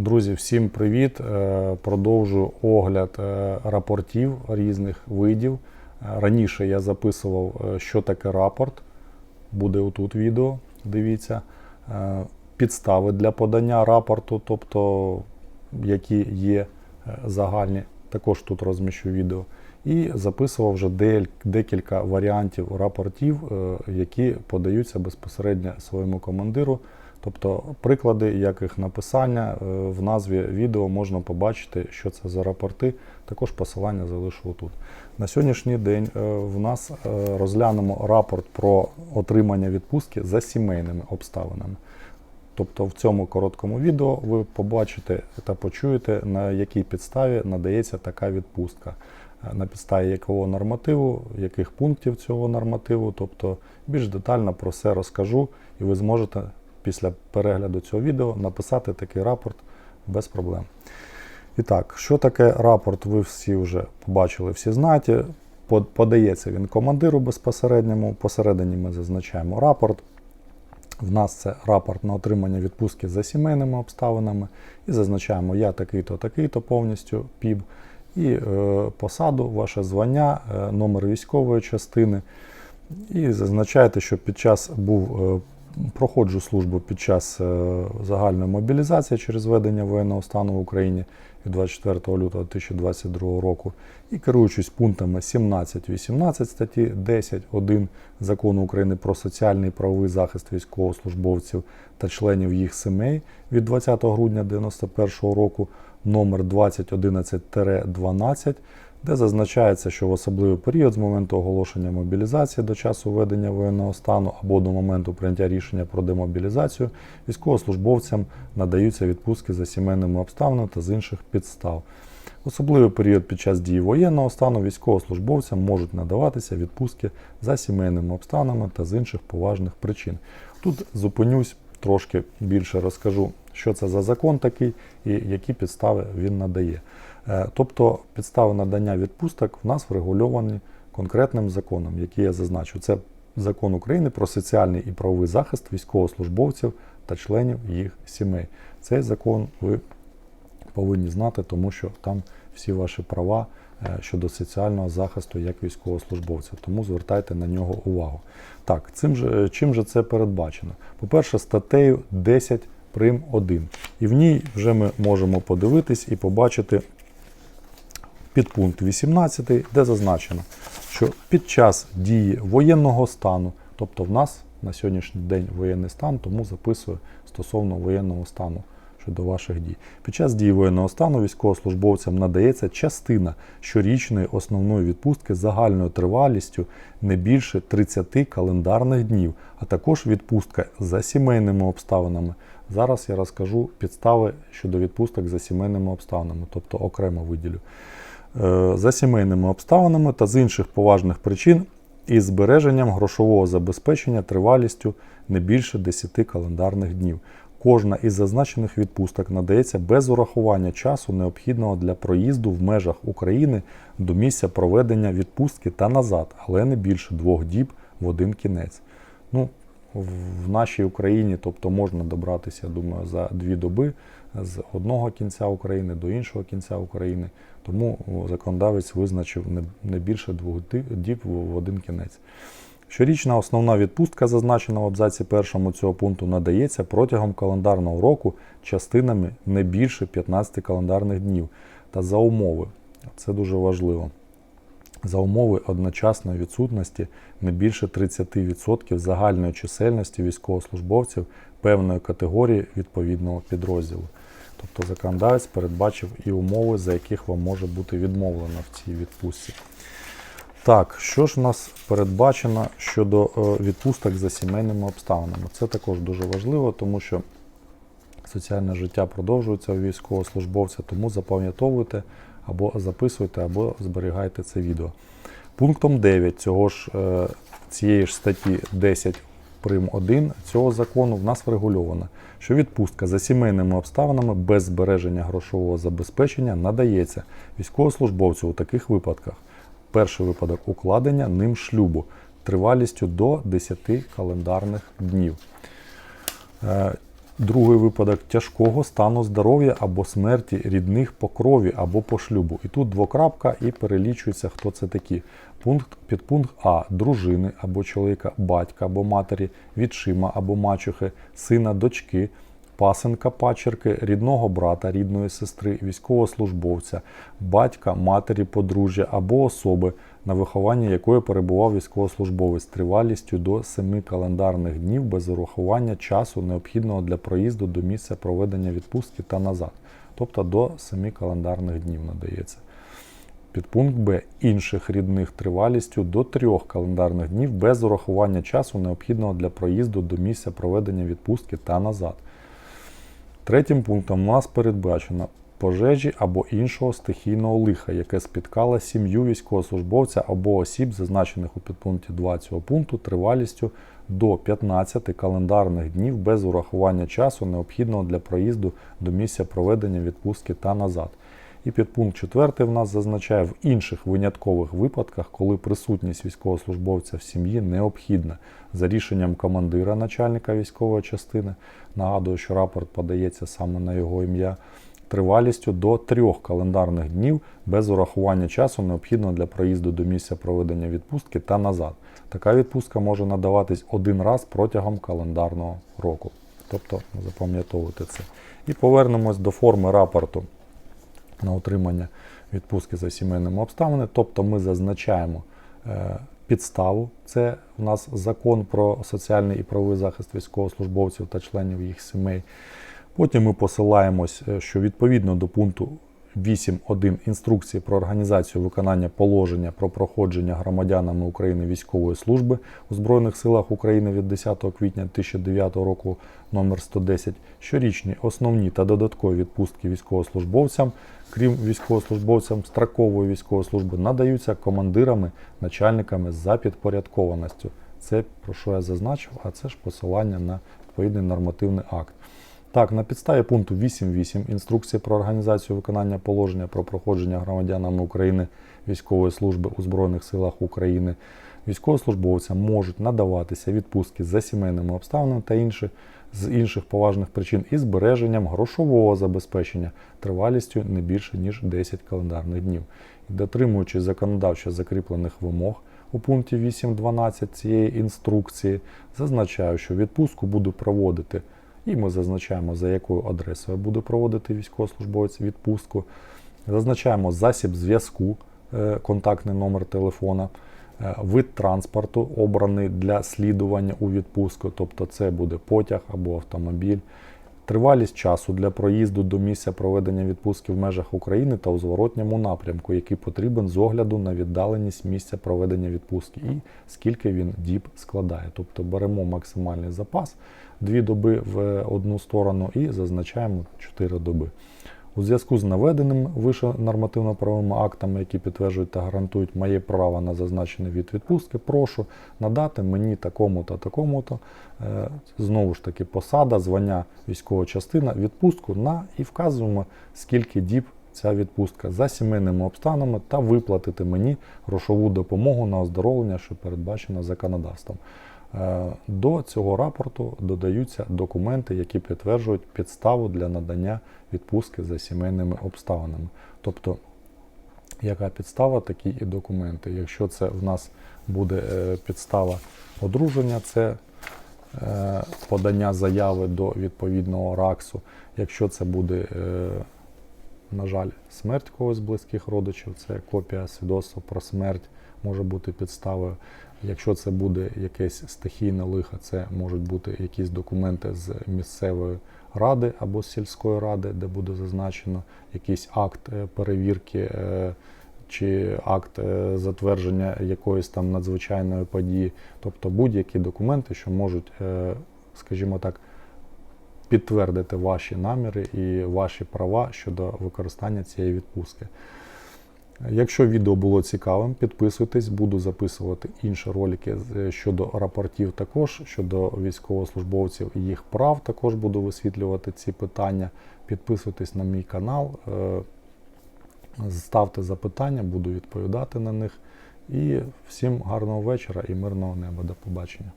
Друзі, всім привіт! Е, Продовжую огляд е, рапортів різних видів. Е, Раніше я записував, що таке рапорт. Буде отут відео, дивіться. Підстави для подання рапорту, тобто які є загальні, також тут розміщу відео. І записував вже декілька варіантів рапортів, які подаються безпосередньо своєму командиру. Тобто приклади, як їх написання е, в назві відео можна побачити, що це за рапорти. Також посилання залишу тут. На сьогоднішній день е, в нас е, розглянемо рапорт про отримання відпустки за сімейними обставинами. Тобто в цьому короткому відео ви побачите та почуєте, на якій підставі надається така відпустка, на підставі якого нормативу, яких пунктів цього нормативу. Тобто більш детально про все розкажу, і ви зможете після перегляду цього відео написати такий рапорт без проблем. І так, що таке рапорт, ви всі вже побачили, всі знаєте. Подається він командиру безпосередньому. Посередині ми зазначаємо рапорт. В нас це рапорт на отримання відпустки за сімейними обставинами. І зазначаємо я такий-то, такий-то повністю ПІБ. І е, посаду, ваше звання, е, номер військової частини. І зазначаєте, що під час був е, проходжу службу під час е, загальної мобілізації через введення воєнного стану в Україні від 24 лютого 2022 року. І керуючись пунктами 17-18 статті 10.1 Закону України про соціальний правовий захист військовослужбовців та членів їх сімей від 20 грудня 1991 року номер 2011-12 де зазначається, що в особливий період з моменту оголошення мобілізації до часу введення воєнного стану або до моменту прийняття рішення про демобілізацію військовослужбовцям надаються відпустки за сімейними обставинами та з інших підстав. Особливий період під час дії воєнного стану військовослужбовцям можуть надаватися відпустки за сімейними обставинами та з інших поважних причин. Тут зупинюсь трошки більше розкажу, що це за закон такий і які підстави він надає. Е, Тобто підстави надання відпусток в нас врегульовані конкретним законом, який я зазначу. Це закон України про соціальний і правовий захист військовослужбовців та членів їх сімей. Цей закон ви повинні знати, тому що там всі ваші права е, щодо соціального захисту як військовослужбовців. Тому звертайте на нього увагу. Так, цим же, чим же це передбачено? По-перше, статтею 10 прим 1. І в ній вже ми можемо подивитись і побачити підпункт 18, де зазначено, що під час дії воєнного стану, тобто в нас на сьогоднішній день воєнний стан, тому записую стосовно воєнного стану щодо ваших дій. Під час дії воєнного стану військовослужбовцям надається частина щорічної основної відпустки загальною тривалістю не більше 30 календарних днів, а також відпустка за сімейними обставинами. Зараз я розкажу підстави щодо відпусток за сімейними обставинами, тобто окремо виділю. Е, За сімейними обставинами та з інших поважних причин із збереженням грошового забезпечення тривалістю не більше 10 календарних днів. Кожна із зазначених відпусток надається без урахування часу, необхідного для проїзду в межах України до місця проведення відпустки та назад, але не більше двох діб в один кінець. Ну, в нашій Україні, тобто можна добратися, думаю, за дві доби з одного кінця України до іншого кінця України. Тому законодавець визначив не, більше двох діб в один кінець. Щорічна основна відпустка, зазначена в абзаці першому цього пункту, надається протягом календарного року частинами не більше 15 календарних днів та за умови. Це дуже важливо. За умови одночасної відсутності не більше 30% загальної чисельності військовослужбовців певної категорії відповідного підрозділу. Тобто законодавець передбачив і умови, за яких вам може бути відмовлено в цій відпустці. Так, що ж у нас передбачено щодо е, відпусток за сімейними обставинами? Це також дуже важливо, тому що соціальне життя продовжується у військовослужбовця, тому запам'ятовуйте або записуйте, або зберігайте це відео. Пунктом 9 цього ж, е, цієї ж статті 10 прим 1 цього закону в нас врегульовано, що відпустка за сімейними обставинами без збереження грошового забезпечення надається військовослужбовцю у таких випадках. Перший випадок укладення ним шлюбу тривалістю до 10 календарних днів. Другий випадок тяжкого стану здоров'я або смерті рідних по крові або по шлюбу. І тут двокрапка і перелічується, хто це такі. Пункт, підпункт А. Дружини або чоловіка, батька або матері, відшима або мачухи, сина, дочки, пасенка, пачерки, рідного брата, рідної сестри, військовослужбовця, батька, матері, подружжя або особи, на вихованні якої перебував військовослужбовець тривалістю до 7 календарних днів без урахування часу, необхідного для проїзду до місця проведення відпустки та назад, тобто до 7 календарних днів надається. Підпункт Б інших рідних тривалістю до 3 календарних днів без урахування часу, необхідного для проїзду до місця проведення відпустки та назад. Третім пунктом у нас передбачено пожежі або іншого стихійного лиха, яке спіткало сім'ю військовослужбовця або осіб, зазначених у підпункті 2 цього пункту, тривалістю до 15 календарних днів без урахування часу, необхідного для проїзду до місця проведення відпустки та назад. І підпункт 4 в нас зазначає в інших виняткових випадках, коли присутність військовослужбовця в сім'ї необхідна за рішенням командира начальника військової частини. Нагадую, що рапорт подається саме на його ім'я. Тривалістю до трьох календарних днів без урахування часу, необхідного для проїзду до місця проведення відпустки та назад. Така відпустка може надаватись один раз протягом календарного року. Тобто запам'ятовуйте це. І повернемось до форми рапорту на отримання відпустки за сімейними обставинами. Тобто ми зазначаємо е, підставу. Це у нас закон про соціальний і правовий захист військовослужбовців та членів їх сімей. Потім ми посилаємось, е, що відповідно до пункту 8.1 інструкції про організацію виконання положення про проходження громадянами України військової служби у Збройних силах України від 10 квітня 2009 року номер 110 щорічні основні та додаткові відпустки військовослужбовцям, крім військовослужбовцям строкової військової служби, надаються командирами, начальниками за підпорядкованістю. Це про що я зазначив, а це ж посилання на відповідний нормативний акт. Так, на підставі пункту 8.8 інструкції про організацію виконання положення про проходження громадянами України військової служби у Збройних силах України військовослужбовцям можуть надаватися відпустки за сімейними обставинами та інших з інших поважних причин із збереженням грошового забезпечення тривалістю не більше ніж 10 календарних днів. І дотримуючись законодавчо закріплених вимог у пункті 8.12 цієї інструкції, зазначаю, що відпустку буду проводити. І ми зазначаємо, за якою адресою буде проводити військовослужбовець відпустку. Зазначаємо засіб зв'язку, е, контактний номер телефона, е, вид транспорту, обраний для слідування у відпустку, тобто це буде потяг або автомобіль. Тривалість часу для проїзду до місця проведення відпустки в межах України та у зворотньому напрямку, який потрібен з огляду на віддаленість місця проведення відпустки, і скільки він діб складає. Тобто беремо максимальний запас, дві доби в одну сторону і зазначаємо 4 доби. У зв'язку з наведеним вище нормативно-правовими актами, які підтверджують та гарантують моє право на зазначений від відпустки, прошу надати мені такому-то, такому-то, е, знову ж таки, посада, звання військова частина, відпустку на і вказуємо, скільки діб ця відпустка за сімейними обставинами та виплатити мені грошову допомогу на оздоровлення, що передбачено законодавством. Е, До цього рапорту додаються документи, які підтверджують підставу для надання відпустки за сімейними обставинами. Тобто, яка підстава, такі і документи. Якщо це в нас буде е, підстава одруження, це е, подання заяви до відповідного РАКСу. Якщо це буде, на жаль, смерть когось з близьких родичів, це копія свідоцтва про смерть може бути підставою. Якщо це буде якесь стихійне лихо, це можуть бути якісь документи з місцевої ради або з сільської ради, де буде зазначено якийсь акт е, перевірки е, чи акт е, затвердження якоїсь там надзвичайної події, тобто будь-які документи, що можуть, скажімо так, підтвердити ваші наміри і ваші права щодо використання цієї відпустки. Якщо відео було цікавим, підписуйтесь, буду записувати інші ролики е, щодо рапортів, також щодо військовослужбовців і їх прав. Також буду висвітлювати ці питання. Підписуйтесь на мій канал, е, ставте запитання, буду відповідати на них. І всім гарного вечора і мирного неба. До побачення.